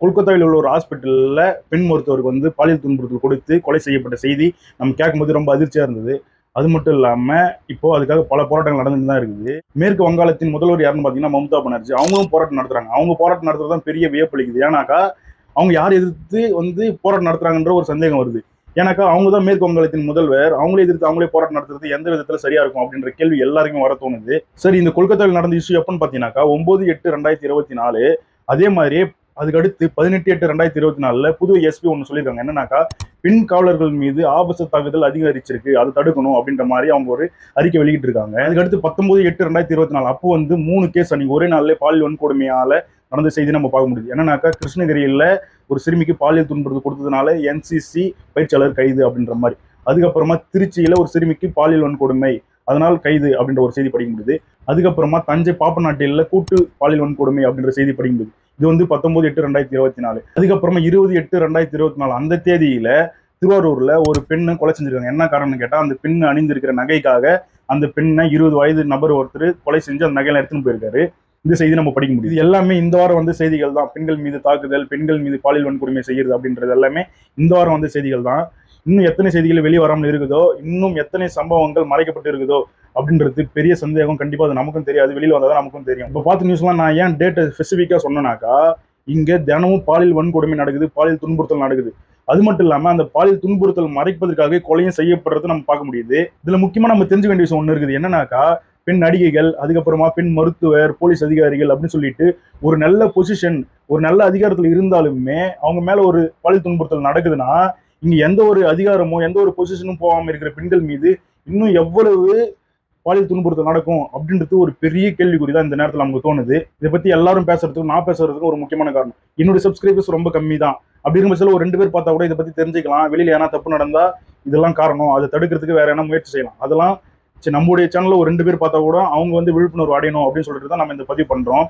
கொல்கத்தாவில் உள்ள ஒரு ஹாஸ்பிட்டலில் பெண் மருத்துவருக்கு வந்து பாலியல் துன்புறுத்தல் கொடுத்து கொலை செய்யப்பட்ட செய்தி நம்ம கேட்கும்போது ரொம்ப அதிர்ச்சியாக இருந்தது. அது மட்டும் இல்லாமல் இப்போ அதுக்காக பல போராட்டங்கள் நடந்துட்டு தான் இருக்குது. மேற்கு வங்காளத்தின் முதல்வர் யாருன்னு பார்த்தீங்கன்னா மம்தா பானர்ஜி. அவங்களும் போராட்டம் நடத்துகிறாங்க அவங்க போராட்டம் நடத்துறது தான் பெரிய வியப்பளிக்குது. ஏன்னாக்கா அவங்க யார் எதிர்த்து வந்து போராட்டம் நடத்துகிறாங்கன்ற ஒரு சந்தேகம் வருது. ஏன்னாக்கா அவங்க தான் மேற்கு வங்காளத்தின் முதல்வர். அவங்களே எதிர்த்து அவங்களே போராட்டம் நடத்துறது எந்த விதத்தில் சரியா இருக்கும் அப்படின்ற கேள்வி எல்லாருக்கும் வர தோணுது. சரி இந்த கொல்கத்தாவில் நடந்த இஷ்யூ எப்பன்னு பார்த்தீங்கன்னாக்கா ஒன்பது எட்டு ரெண்டாயிரத்தி இருபத்தி நாலு. அதே மாதிரியே அதுக்கடுத்து பதினெட்டு எட்டு ரெண்டாயிரத்தி இருபத்தி நாலுல புது எஸ்பி ஒன்று சொல்லியிருக்காங்க. என்னன்னாக்கா பெண் காவலர்கள் மீது ஆபத்து தாக்குதல் அதிகரிச்சிருக்கு. அதை தடுக்கணும் அப்படின்ற மாதிரி அவங்க ஒரு அறிக்கை வெளியிட்டு இருக்காங்க அதுக்கடுத்து பத்தொன்பது எட்டு ரெண்டாயிரத்தி இருபத்தி நாலு. அப்போ வந்து மூணு கேஸ் அன்னைக்கு ஒரே நாள்ல பாலியல் வன்கொடுமையால நடந்த செய்தி நம்ம பார்க்க முடியுது. என்னன்னாக்கா கிருஷ்ணகிரியில ஒரு சிறுமிக்கு பாலியல் துன்புறுத்து கொடுத்ததுனால என்சிசி பயிற்சியாளர் கைது அப்படின்ற மாதிரி. அதுக்கப்புறமா திருச்சியில ஒரு சிறுமிக்கு பாலியல் வன்கொடுமை. அதனால் கைது அப்படின்ற ஒரு செய்தி படிக்க முடியுது. அதுக்கப்புறமா தஞ்சை பாப்பநாட்டில கூட்டு பாலியல் வன்கொடுமை அப்படின்ற செய்தி படிக்க முடியுது. இது வந்து பத்தொன்பது எட்டு ரெண்டாயிரத்தி இருபத்தி நாலு. அதுக்கப்புறமா இருபது எட்டு ரெண்டாயிரத்தி இருபத்தி நாலு அந்த தேதியில திருவாரூர்ல ஒரு பெண்ணை கொலை செஞ்சிருக்காங்க. என்ன காரணம்னு கேட்டா அந்த பெண் அணிந்திருக்கிற நகைக்காக அந்த பெண்ணை இருபது வயது நபர் ஒருத்தர் கொலை செஞ்சு அந்த நகையெல்லாம் எடுத்துன்னு போயிருக்காரு. இந்த செய்தி நம்ம படிக்க முடியுது. இது எல்லாமே இந்த வாரம் வந்து செய்திகள் தான். பெண்கள் மீது தாக்குதல் பெண்கள் மீது பாலியல் வன்கொடுமை செய்யறது அப்படின்றது எல்லாமே இந்த வாரம் வந்து செய்திகள் தான். இன்னும் எத்தனை செய்திகள் வெளியே வராமல் இருக்குதோ இன்னும் எத்தனை சம்பவங்கள் மறைக்கப்பட்டு இருக்குதோ அப்படின்றது பெரிய சந்தேகம். கண்டிப்பா அது நமக்கும் தெரியாது வெளியில் வந்தால் தான் நமக்கும் தெரியும். இப்போ பார்த்து நியூஸ்லாம் நான் ஏன் டேட்டை ஸ்பெசிஃபிக்காக சொன்னேனாக்கா இங்கே தினமும் பாலியல் வன்கொடுமை நடக்குது பாலியல் துன்புறுத்தல் நடக்குது. அது மட்டும் இல்லாமல் அந்த பாலியல் துன்புறுத்தல் மறைப்பதற்காக கொலையும் செய்யப்படுறது நம்ம பார்க்க முடியுது. இதில் முக்கியமாக நம்ம தெரிஞ்சுக்க வேண்டிய விஷயம் ஒன்று இருக்குது. என்னன்னாக்கா பெண் நடிகைகள் அதுக்கப்புறமா பெண் மருத்துவர் போலீஸ் அதிகாரிகள் அப்படின்னு சொல்லிட்டு ஒரு நல்ல பொசிஷன் ஒரு நல்ல அதிகாரத்தில் இருந்தாலுமே அவங்க மேலே ஒரு பாலியல் துன்புறுத்தல் நடக்குதுன்னா இங்க எந்த ஒரு அதிகாரமோ எந்த ஒரு பொசிஷனும் போகாம இருக்கிற பெண்கள் மீது இன்னும் எவ்வளவு பாலியல் துன்புறுத்தல் நடக்கும் அப்படின்றது ஒரு பெரிய கேள்விக்குறி தான் இந்த நேரத்தில் நமக்கு தோணுது. இதை பத்தி எல்லாரும் பேசுறதுக்கும் நான் பேசுறதுக்கும் ஒரு முக்கியமான காரணம். என்னுடைய சப்ஸ்கிரைபர்ஸ் ரொம்ப கம்மி தான். அப்படிங்கிற பட்சத்தில் ஒரு ரெண்டு பேர் பார்த்தா கூட இதை பத்தி தெரிஞ்சுக்கலாம். வெளியில ஏன்னா தப்பு நடந்தா இதெல்லாம் காரணம். அதை தடுக்கிறதுக்கு வேற என்ன முயற்சி செய்யலாம்? அதெல்லாம் சரி நம்முடைய சேனல்ல ஒரு ரெண்டு பேர் பார்த்தா கூட அவங்க வந்து விழிப்புணர்வு அடையணும் அப்படின்னு சொல்லிட்டு தான் நம்ம இந்த பதிவு பண்றோம்.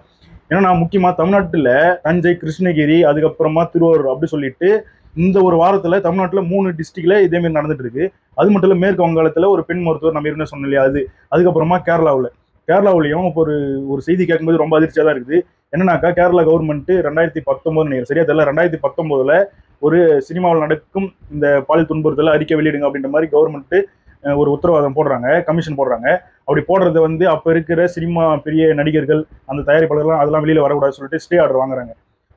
ஏன்னா நான் முக்கியமா தமிழ்நாட்டுல தஞ்சை கிருஷ்ணகிரி அதுக்கப்புறமா திருவாரூர் அப்படி சொல்லிட்டு இந்த ஒரு வாரத்துல தமிழ்நாட்டுல மூணு டிஸ்ட்ரிக்ட்ல இதே மாதிரி நடந்துட்டு இருக்கு. அது மட்டும் இல்ல மேற்கு வங்காளத்துல ஒரு பெண் மருத்துவர் நம்ம ஏற்கனவே சொன்னோம் இல்லையா அது. அதுக்கப்புறமா கேரளாவுல. கேரளாவிலையும் இப்போ ஒரு ஒரு செய்தி கேட்கும்போது ரொம்ப அதிர்ச்சியா தான் இருக்குது. என்னன்னாக்கா கேரளா கவர்மெண்ட் ரெண்டாயிரத்தி பத்தொன்பது நினைக்கிறேன். சரியா தெரியல? ரெண்டாயிரத்தி பத்தொன்பதுல ஒரு சினிமாவில் நடக்கும் இந்த பாலியல் துன்புறுத்தல அறிக்கை வெளியிடுங்க அப்படின்ற மாதிரி கவர்மெண்ட் ஒரு உத்தரவாதம் போடுறாங்க கமிஷன் போடுறாங்க. அப்படி போடுறது வந்து அப்போ இருக்கிற சினிமா பெரிய நடிகர்கள் அந்த தயாரிப்பாளர்கள் அதெல்லாம் வெளியில வரக்கூடாதுன்னு சொல்லிட்டு ஸ்டே ஆர்டர் வாங்குறாங்க.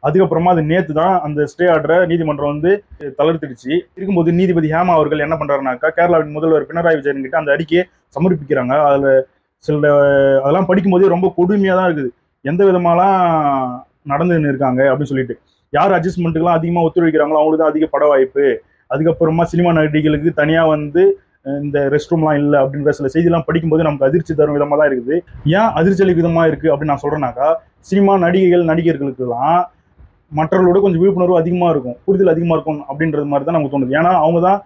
அதுக்கப்புறமா அது நேத்து தான் அந்த ஸ்டே ஆர்டரை நீதிமன்றம் வந்து தளர்த்திடுச்சு. இருக்கும்போது நீதிபதி ஹேமா அவர்கள் என்ன பண்றாருனாக்கா கேரளாவின் முதல்வர் பினராயி விஜயன் கிட்ட அந்த அறிக்கையை சமர்ப்பிக்கிறாங்க. அதுல சில அதெல்லாம் படிக்கும்போதே ரொம்ப கொடுமையா தான் இருக்குது. எந்த விதமாலாம் நடந்துன்னு இருக்காங்க அப்படின்னு சொல்லிட்டு. யார் அட்ஜஸ்ட்மெண்ட்டுக்கெல்லாம் அதிகமாக ஒத்துழைக்கிறாங்களோ அவங்களுக்கு தான் அதிக பட வாய்ப்பு. அதுக்கப்புறமா சினிமா நடிகைகளுக்கு தனியாக வந்து இந்த ரெஸ்ட் ரூம்லாம் இல்லை அப்படின்ற சில செய்திலாம் படிக்கும்போது நமக்கு அதிர்ச்சி தரும் விதமாக தான் இருக்குது. ஏன் அதிர்ச்சி அளிக்கும் விதமாக இருக்குது அப்படின்னு நான் சொல்கிறேன்னாக்கா சினிமா நடிகைகள் நடிகர்களுக்கெல்லாம் மற்றவர்களோட கொஞ்சம் விழிப்புணர்வு அதிகமாக இருக்கும் புரிதல் அதிகமாக இருக்கும் அப்படின்றது மாதிரி தான் நமக்கு தோணுது. ஏன்னா அவங்க தான்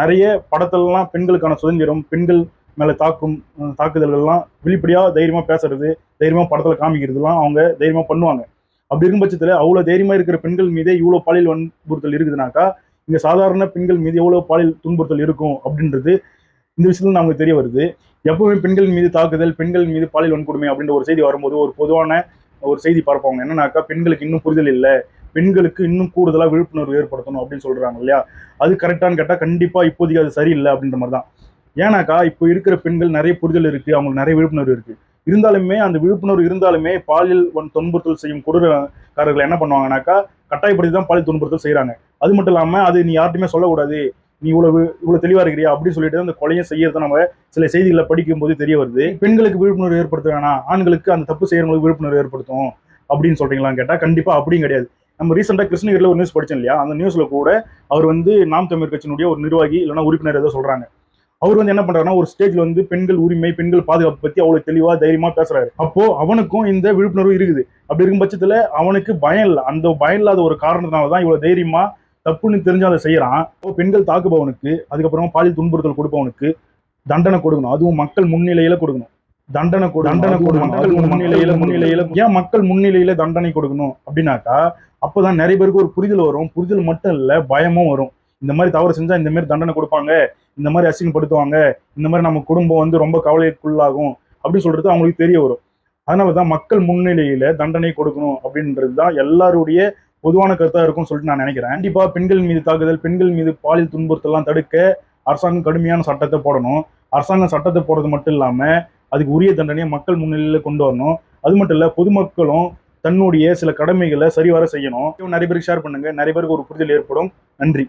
நிறைய படத்திலலாம் பெண்களுக்கான சுதந்திரம் பெண்கள் மேலே தாக்கும் தாக்குதல்கள்லாம் வெளிப்படையாக தைரியமாக பேசுறது தைரியமாக படத்தில் காமிக்கிறதுலாம் அவங்க தைரியமாக பண்ணுவாங்க. அப்படி இருக்கும் பட்சத்தில் அவ்வளோ தைரியமாக இருக்கிற பெண்கள் மீதே இவ்வளோ பாலியல் வன்புறுத்தல் இருக்குதுனாக்கா இங்கே சாதாரண பெண்கள் மீது எவ்வளோ பாலியல் துன்புறுத்தல் இருக்கும் அப்படின்றது இந்த விஷயத்துல நமக்கு தெரிய வருது. எப்பவுமே பெண்கள் மீது தாக்குதல் பெண்கள் மீது பாலியல் வன்கொடுமை அப்படின்ற ஒரு செய்தி வரும்போது ஒரு பொதுவான ஒரு செய்தி பார்ப்பாங்க என்னன்னாக்கா பெண்களுக்கு இன்னும் புரிதல் இல்லை. பெண்களுக்கு இன்னும் கூடுதலாக விழிப்புணர்வு ஏற்படுத்தணும் அப்படின்னு சொல்றாங்க இல்லையா? அது கரெக்டானு கேட்டால் கண்டிப்பாக இப்போதைக்கு அது சரியில்லை அப்படின்ற மாதிரி தான் ஏன்னாக்கா இப்போ இருக்கிற பெண்கள் நிறைய புரிதல் இருக்கு. அவங்களுக்கு நிறைய விழிப்புணர்வு இருக்கு. இருந்தாலுமே அந்த விழிப்புணர்வு இருந்தாலுமே பாலியல் வன் துன்புறுத்தல் செய்யும் கொடூரக்காரர்கள் என்ன பண்ணுவாங்கனாக்கா கட்டாயப்படுத்தி தான் பாலியல் துன்புறுத்தல் செய்கிறாங்க அது மட்டும் இல்லாமல் அது நீ யார்ட்டுமே சொல்லக்கூடாது. நீ இவ்வளவு இவ்வளவு தெளிவா இருக்கிறியா அப்படின்னு சொல்லிட்டு அந்த கொலையை செய்யறத நம்ம சில செய்திகளை படிக்கும் போது தெரிய வருது. பெண்களுக்கு விழிப்புணர்வு ஏற்படுத்த வேணாம். ஆண்களுக்கு அந்த தப்பு செய்யறவங்களுக்கு விழிப்புணர்வு ஏற்படுத்தும் அப்படின்னு சொல்றீங்களான்னு கேட்டா கண்டிப்பா அப்படியும் கிடையாது. நம்ம ரீசெண்டா கிருஷ்ணகிரியில் ஒரு நியூஸ் படிச்சோம் இல்லையா? அந்த நியூஸ்ல கூட அவர் வந்து நாம் தமிழ் கட்சியினுடைய ஒரு நிர்வாகி இல்லைன்னா உறுப்பினர் ஏதோ சொல்றாங்க. அவர் வந்து என்ன பண்றாருன்னா ஒரு ஸ்டேஜ்ல வந்து பெண்கள் உரிமை பெண்கள் பாதுகாப்பு பத்தி அவ்வளவு தெளிவா தைரியமா பேசுறாரு. அப்போ அவனுக்கும் இந்த விழிப்புணர்வு இருக்குது. அப்படி இருக்கும் பட்சத்துல அவனுக்கு பயம் இல்லை. அந்த பயம் இல்லாத ஒரு காரணத்தினால தான் இவ்வளவு தைரியமா தப்புன்னு தெரிஞ்சு அதை செய்யறான். பெண்கள் தாக்குபவனுக்கு அதுக்கப்புறமா பாலியல் துன்புறுத்தல் கொடுப்பவனுக்கு தண்டனை கொடுக்கணும். அதுவும் மக்கள் முன்னிலையில கொடுக்கணும். தண்டனை தண்டனை மக்கள் முன்னிலையில முன்னிலையில ஏன் மக்கள் முன்னிலையில தண்டனை கொடுக்கணும் அப்படின்னாக்கா அப்பதான் நிறைய பேருக்கு ஒரு புரிதல் வரும். புரிதல் மட்டும் இல்ல பயமும் வரும். இந்த மாதிரி தவறு செஞ்சா இந்த மாதிரி தண்டனை கொடுப்பாங்க. இந்த மாதிரி அசிங்கப்படுத்துவாங்க. இந்த மாதிரி நம்ம குடும்பம் வந்து ரொம்ப கவலைக்குள்ளாகும் அப்படின்னு சொல்றது அவங்களுக்கு தெரிய வரும். அதனாலதான் மக்கள் முன்னிலையில தண்டனை கொடுக்கணும் அப்படின்றது தான் எல்லாருடைய பொதுவான கருத்தா இருக்கும்னு சொல்லிட்டு நான் நினைக்கிறேன். கண்டிப்பா பெண்கள் மீது தாக்குதல் பெண்கள் மீது பாலியல் துன்புறுத்தலாம் தடுக்க அரசாங்கம் கடுமையான சட்டத்தை போடணும். அரசாங்கம் சட்டத்தை போடுறது மட்டும் இல்லாம அதுக்கு உரிய தண்டனையை மக்கள் முன்னிலையில கொண்டு வரணும். அது மட்டும் இல்ல பொதுமக்களும் தன்னுடைய சில கடமைகளை சரிவர செய்யணும். நிறைய பேருக்கு ஷேர் பண்ணுங்க. நிறைய பேருக்கு ஒரு புரிதல் ஏற்படும். நன்றி.